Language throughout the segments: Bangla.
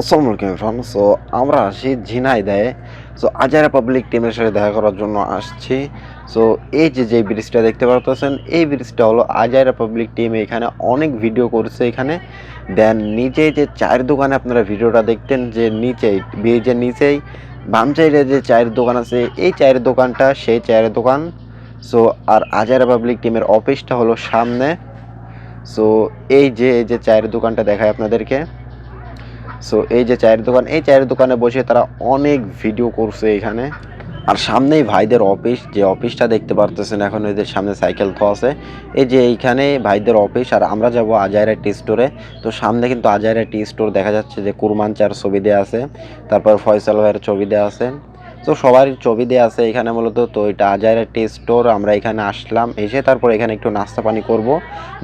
আসসালামু আলাইকুম ইরফান সো আমরা আসি ঝিনাইদহে সো আজারা পাবলিক টিমের সাথে দেখা করার জন্য আসছি। সো এই যে যে ব্রিজটা দেখতে পারতেছেন, এই ব্রিজটা হলো আজারা পাবলিক টিম এখানে অনেক ভিডিও করছে এখানে। দেন নিচে যে চায়ের দোকানে আপনারা ভিডিওটা দেখতেন, যে নিচেই ব্রিজের নিচেই, বাম সাইডে যে চায়ের দোকান আছে, এই চায়ের দোকানটা, সেই চায়ের দোকান। সো আর আজারা পাবলিক টিমের অফিসটা হলো সামনে। সো এই যে এই যে চায়ের দোকানটা দেখায় আপনাদেরকে। সো এই যে চায়ের দোকান, এই চায়ের দোকানে বসে তারা অনেক ভিডিও করছে এখানে। আর সামনেই ভাইদের অফিস যে অফিসটা দেখতে পারতেছেন এখন এদের সামনে সাইকেল তো আছে। এই যে এইখানে ভাইদের অফিস আর আমরা যাব আজায়রা টি স্টোরে তো সামনে কিন্তু আজায়রা টি স্টোর দেখা যাচ্ছে যে কুরমান চার ছবি দেওয়া আছে, তারপর ফয়সাল ভাইয়ের ছবি দেওয়া আছে। তো সবারই ছবি দেওয়া আছে, এখানে মূলত তো এটা আজাইরা টি স্টোর, আমরা এখানে আসলাম, এসে তারপর এখানে একটু নাস্তা পানি করব,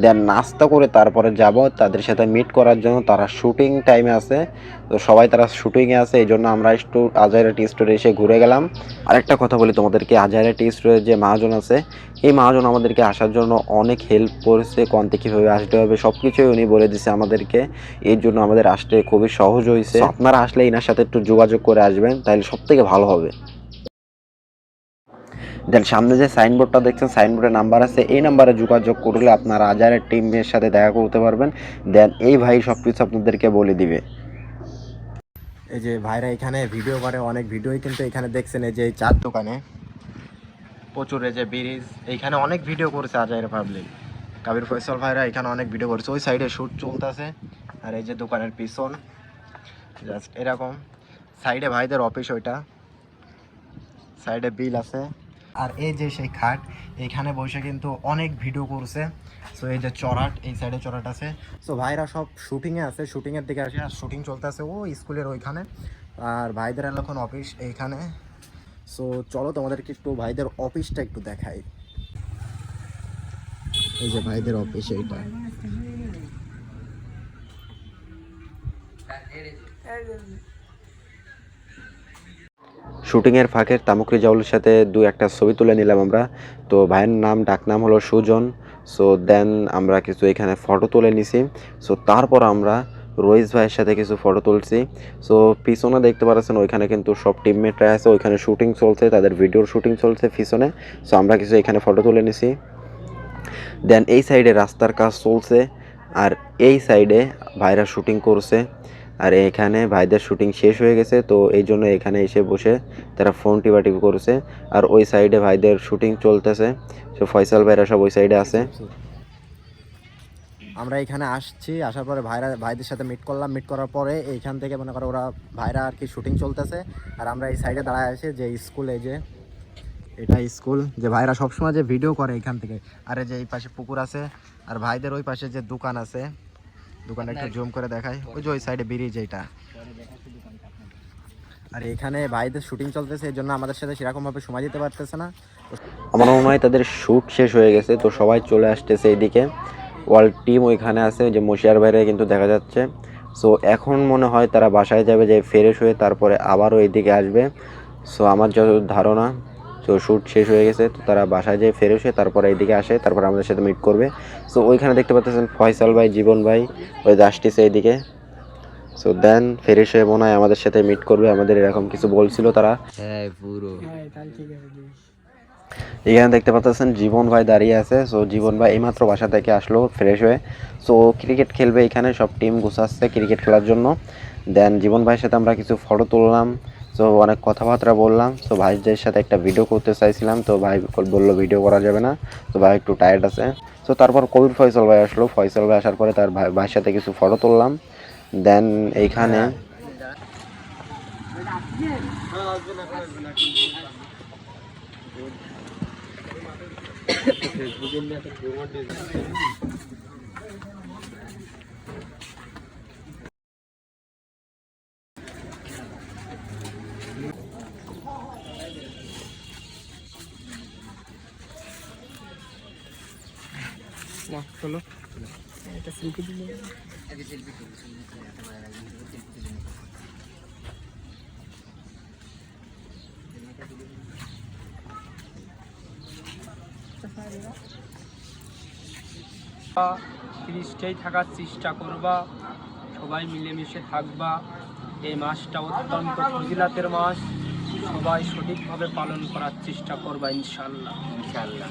দেন নাস্তা করে তারপরে যাব, তাদের সাথে মিট করার জন্য, তারা শুটিং টাইমে আছে, তো সবাই তারা শুটিংয়ে আছে এই জন্য আমরা একটু আজাইরা টি স্টোরে এসে ঘুরে গেলাম। আরেকটা কথা বলি তোমাদেরকে, আজাইরা টি স্টোরের যে মহাজন আছে, এই মহাজন আমাদেরকে আসার জন্য অনেক হেল্প করেছে কোনতে কীভাবে আসতে হবে সব কিছুই উনি বলে দিছে আমাদেরকে, এর জন্য আমাদের আসতে খুবই সহজ হয়েছে। আপনারা আসলে এনার সাথে একটু যোগাযোগ করে আসবেন, তাহলে সব থেকে ভালো হবে। দেন সামনে যে সাইনবোর্ডটা দেখছেন সাইনবোর্ডের নাম্বার আছে। এই নাম্বারে যোগাযোগ করলে আপনারা আজারের টিমের সাথে দেখা করতে পারবেন। দেন এই ভাই সব কিছু আপনাদেরকে বলে দিবে। এই যে ভাইরা এখানে ভিডিও করে, অনেক ভিডিওই কিন্তু এখানে দেখছেন। এই যে চার দোকানে প্রচুর এই যে ব্রিজ, এইখানে অনেক ভিডিও করেছে আজাইর পাবলিক কাবির ফয়সাল ভাইরা এখানে অনেক ভিডিও করেছে। ওই সাইডে শ্যুট চলতেছে। আর এই যে দোকানের পিছন জাস্ট এরকম। সাইডে ভাইদের অফিস ওইটা। সাইডে বিল আছে। আর এই যে সেই খাট এইখানে বসে কিন্তু অনেক ভিডিও করছে। সো এই যে চড়াট, এই সাইডে চড়াট আছে। সো ভাইরা সব শুটিংয়ে আছে শুটিংয়ের দিকে আসে, আর শুটিং চলতে আছে ও স্কুলের ওইখানে। আর ভাইদের এখন অফিস এইখানে। সো চলো তোমাদেরকে একটু ভাইদের অফিসটা একটু দেখাই। এই যে ভাইদের অফিস এইটা। শুটিংয়ের ফাঁকের তামুকরি জাউলের সাথে দু একটা ছবি তুলে নিলাম আমরা। তো ভাইয়ের নাম, ডাকনাম হলো সুজন। সো দেন আমরা কিছু এখানে ফটো তুলে নিছি। সো তারপর আমরা রইস ভাইয়ের সাথে কিছু ফটো তুলছি। সো পিছনে দেখতে পাচ্ছেন ওইখানে কিন্তু সব টিমমেটরা আছে। ওইখানে শুটিং চলছে, তাদের ভিডিওর শুটিং চলছে পিছনে। সো আমরা কিছু এখানে ফটো তুলে নিছি। দেন এই সাইডে রাস্তার কাজ চলছে। আর এই সাইডে ভাইরা শুটিং করছে। আর এখানে ভাইদের শুটিং শেষ হয়ে গেছে, তো এই জন্য এখানে এসে বসে তারা ফোন টিপাটিপি করছে। আর ওই সাইডে ভাইদের শুটিং চলতেছে, তো ফয়সাল ভাইরা সব ওই সাইডে আছে। আমরা এখানে আসছি, আসার পরে ভাইরা, ভাইদের সাথে মিট করলাম। মিট করার পরে এইখান থেকে মনে করো ওরা ভাইরা আর কি শুটিং চলতেছে। আর আমরা এই সাইডে দাঁড়ায় আছি যে স্কুল যে এটা স্কুল, যে ভাইরা সবসময় যে ভিডিও করে এখান থেকে। আর যে এই পাশে পুকুর আছে, আর ভাইদের ওই পাশে যে দোকান আছে দোকানটা একটু জুম করে দেখাই। ওই যে ওই সাইডে ব্রিজ এইটা। আর এখানে ভাইদের শুটিং চলতেছে এই জন্য আমাদের সাথে সেরকমভাবে সময় দিতে পারতেছে না। আমার মনে হয় তাদের শ্যুট শেষ হয়ে গেছে তো সবাই চলে আসতেছে এইদিকে ওয়াল টিম ওইখানে আছে যে মশিয়ার বাইরে কিন্তু দেখা যাচ্ছে। সো এখন মনে হয় তারা বাসায় যাবে যে ফ্রেশ হয়ে তারপরে আবারও এইদিকে আসবে। সো আমার যত ধারণা তো শ্যুট শেষ হয়ে গেছে তো তারা বাসায় যেয়ে ফেরে এসে তারপরে এইদিকে আসে তারপর আমাদের সাথে মিট করবে। সো ওইখানে দেখতে পাচ্ছেন ফয়সাল ভাই জীবন ভাই ওই যে আসতেছে এইদিকে। সো দেন ফেরেশ হয়ে মনে হয় আমাদের সাথে মিট করবে আমাদের এরকম কিছু বলছিল তারা। হ্যাঁ পুরো। এখানে দেখতে পাচ্ছেন জীবন ভাই দাঁড়িয়ে আছে। সো জীবন ভাই এইমাত্র বাসা থেকে আসলো ফ্রেশ হয়ে। সো ক্রিকেট খেলবে এখানে সব টিম গুছাচ্ছে ক্রিকেট খেলার জন্য। দেন জীবন ভাইয়ের সাথে আমরা কিছু ফটো তুললাম। সো অনেক কথাবার্তা বললাম। সো ভাইদের সাথে একটা ভিডিও করতে চাইছিলাম। তো ভাই বলল ভিডিও করা যাবে না। তো ভাই একটু টায়ার্ড আছে। সো তারপর কবির ফয়সল ভাই আসলো। ফয়সল ভাই আসার পরে তার ভাই, ভাইয়ের সাথে কিছু ফটো তুললাম। দেন এইখানে তিরিশটাই থাকার চেষ্টা করবা। সবাই মিলেমিশে থাকবা। এই মাসটা অত্যন্ত ফজিলাতের মাস। সবাই সঠিকভাবে পালন করার চেষ্টা করবা ইনশাল্লাহ। ইনশাআল্লাহ